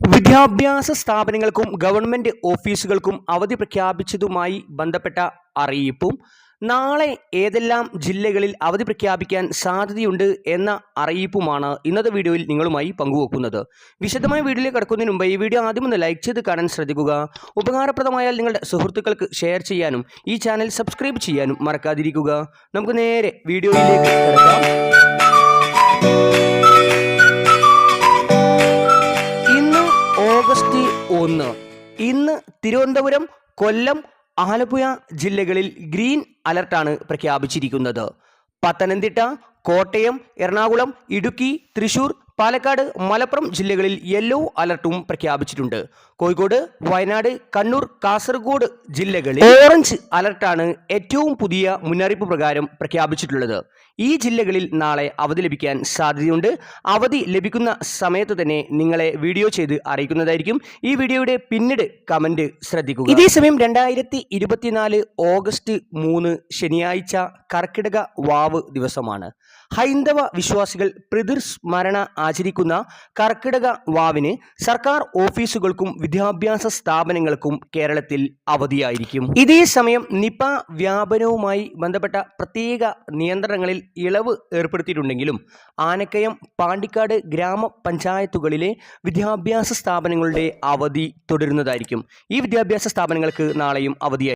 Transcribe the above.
വിദ്യാഭ്യാസ സ്ഥാപനങ്ങൾക്കും ഗവൺമെന്റ് ഓഫീസുകൾക്കും അവധി പ്രഖ്യാപിച്ചതുമായി ബന്ധപ്പെട്ട അറിയിപ്പും നാളെ ഏതെല്ലാം ജില്ലകളിൽ അവധി പ്രഖ്യാപിക്കാൻ സാധ്യതയുണ്ട് എന്ന അറിയിപ്പുമാണ് ഇന്നത്തെ വീഡിയോയിൽ നിങ്ങളുമായി പങ്കുവെക്കുന്നത്. വിശദമായ വീഡിയോയിലേക്ക് കടക്കുന്നതിന് മുമ്പ് ഈ വീഡിയോ ആദ്യം ഒന്ന് ലൈക്ക് ചെയ്ത് കാണാൻ ശ്രദ്ധിക്കുക. ഉപകാരപ്രദമായാൽ നിങ്ങളുടെ സുഹൃത്തുക്കൾക്ക് ഷെയർ ചെയ്യാനും ഈ ചാനൽ സബ്സ്ക്രൈബ് ചെയ്യാനും മറക്കാതിരിക്കുക. നമുക്ക് നേരെ വീഡിയോയിലേക്ക് കിടക്കാം. ഒന്ന് ഇന്ന് തിരുവനന്തപുരം കൊല്ലം ആലപ്പുഴ ജില്ലകളിൽ ഗ്രീൻ അലർട്ടാണ് പ്രഖ്യാപിച്ചിരിക്കുന്നത്. പത്തനംതിട്ട കോട്ടയം എറണാകുളം ഇടുക്കി തൃശൂർ പാലക്കാട് മലപ്പുറം ജില്ലകളിൽ യെല്ലോ അലർട്ടും പ്രഖ്യാപിച്ചിട്ടുണ്ട്. കോഴിക്കോട് വയനാട് കണ്ണൂർ കാസർഗോഡ് ജില്ലകളിൽ ഓറഞ്ച് അലർട്ടാണ് ഏറ്റവും പുതിയ മുന്നറിയിപ്പ് പ്രകാരം പ്രഖ്യാപിച്ചിട്ടുള്ളത്. ഈ ജില്ലകളിൽ നാളെ അവധി ലഭിക്കാൻ സാധ്യതയുണ്ട്. അവധി ലഭിക്കുന്ന സമയത്ത് തന്നെ നിങ്ങളെ വീഡിയോ ചെയ്ത് അറിയിക്കുന്നതായിരിക്കും. ഈ വീഡിയോയുടെ പിന്നീട് കമന്റ് ശ്രദ്ധിക്കുക. ഇതേ സമയം രണ്ടായിരത്തി ഇരുപത്തിനാല് ഓഗസ്റ്റ് മൂന്ന് ശനിയാഴ്ച കർക്കിടക വാവ് ദിവസമാണ്. ഹൈന്ദവ വിശ്വാസികൾ പിതൃസ്മരണ ആചരിക്കുന്ന കർക്കിടക വാവിന് സർക്കാർ ഓഫീസുകൾക്കും വിദ്യാഭ്യാസ സ്ഥാപനങ്ങൾക്കും കേരളത്തിൽ അവധിയായിരിക്കും. ഇതേ സമയം നിപ വ്യാപനവുമായി ബന്ധപ്പെട്ട പ്രത്യേക നിയന്ത്രണങ്ങളിൽ ഇളവ് ഏർപ്പെടുത്തിയിട്ടുണ്ടെങ്കിലും ആനക്കയം പാണ്ടിക്കാട് ഗ്രാമപഞ്ചായത്തുകളിലെ വിദ്യാഭ്യാസ സ്ഥാപനങ്ങളുടെ അവധി തുടരുന്നതായിരിക്കും. ഈ വിദ്യാഭ്യാസ സ്ഥാപനങ്ങൾക്ക് നാളെയും അവധിയായി